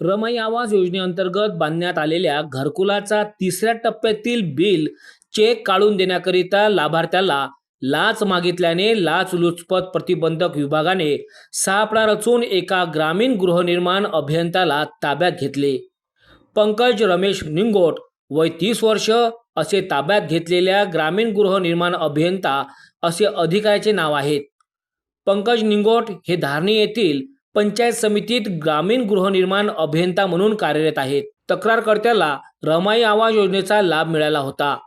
रमाई आवास योजनेअंतर्गत बांधण्यात आलेल्या घरकुलाचा तिसऱ्या टप्प्यातील बिल चेक काढून देण्याकरिता लाभार्थ्याला लाच मागितल्याने लाचलुचपत प्रतिबंधक विभागाने सापळा रचून एका ग्रामीण गृहनिर्माण अभियंत्याला ताब्यात घेतले. पंकज रमेश निंगोट वय तीस वर्ष असे ताब्यात घेतलेल्या ग्रामीण गृहनिर्माण अभियंता असे अधिकाऱ्याचे नाव आहेत. पंकज निंगोट हे धारणी येथील पंचायत समितीत ग्रामीण गृहनिर्माण अभियंता म्हणून कार्यरत आहेत. तक्रारकर्त्याला रमाई आवास योजनेचा लाभ मिळाला होता.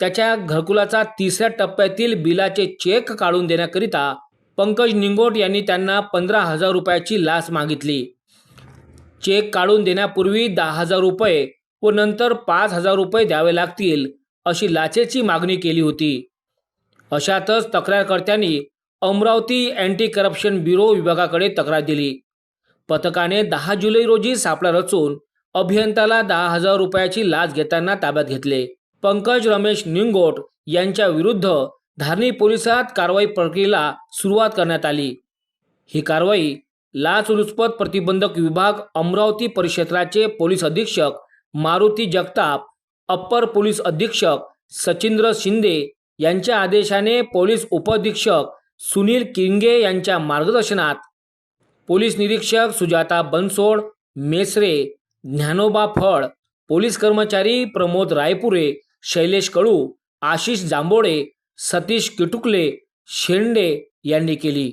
त्याच्या घरकुलाचा तिसऱ्या टप्प्यातील बिलाचे चेक काढून देण्याकरिता पंकज निंगोट यांनी त्यांना पंधरा हजार रुपयाची लाच मागितली. चेक काढून देण्यापूर्वी दहा हजार रुपये व नंतर पाच हजार रुपये द्यावे लागतील अशी लाचेची मागणी केली होती. अशातच तक्रारकर्त्यांनी अमरावती अँटी करप्शन ब्युरो विभागाकडे तक्रार दिली. पथकाने दहा जुलै रोजी सापळा रचून अभियंताला दहा हजार रुपयाची लाच घेताना ताब्यात घेतले. पंकज रमेश निंगोट यांच्या विरुद्ध धारणी पोलिसात कारवाई प्रक्रियेला सुरुवात करण्यात आली. ही कारवाई लाचलुचपत प्रतिबंधक विभाग अमरावती परिक्षेत्राचे पोलीस अधीक्षक मारुती जगताप अप्पर पोलीस अधीक्षक सचिंद्र शिंदे यांच्या आदेशाने पोलीस उपअधीक्षक सुनील किंगे यांच्या मार्गदर्शनात पोलीस निरीक्षक सुजाता बनसोड मेसरे ज्ञानोबा फळ पोलीस कर्मचारी प्रमोद रायपुरे शैलेश कळू आशिष जांभोडे सतीश किटुकले शेंडे यांनी केली.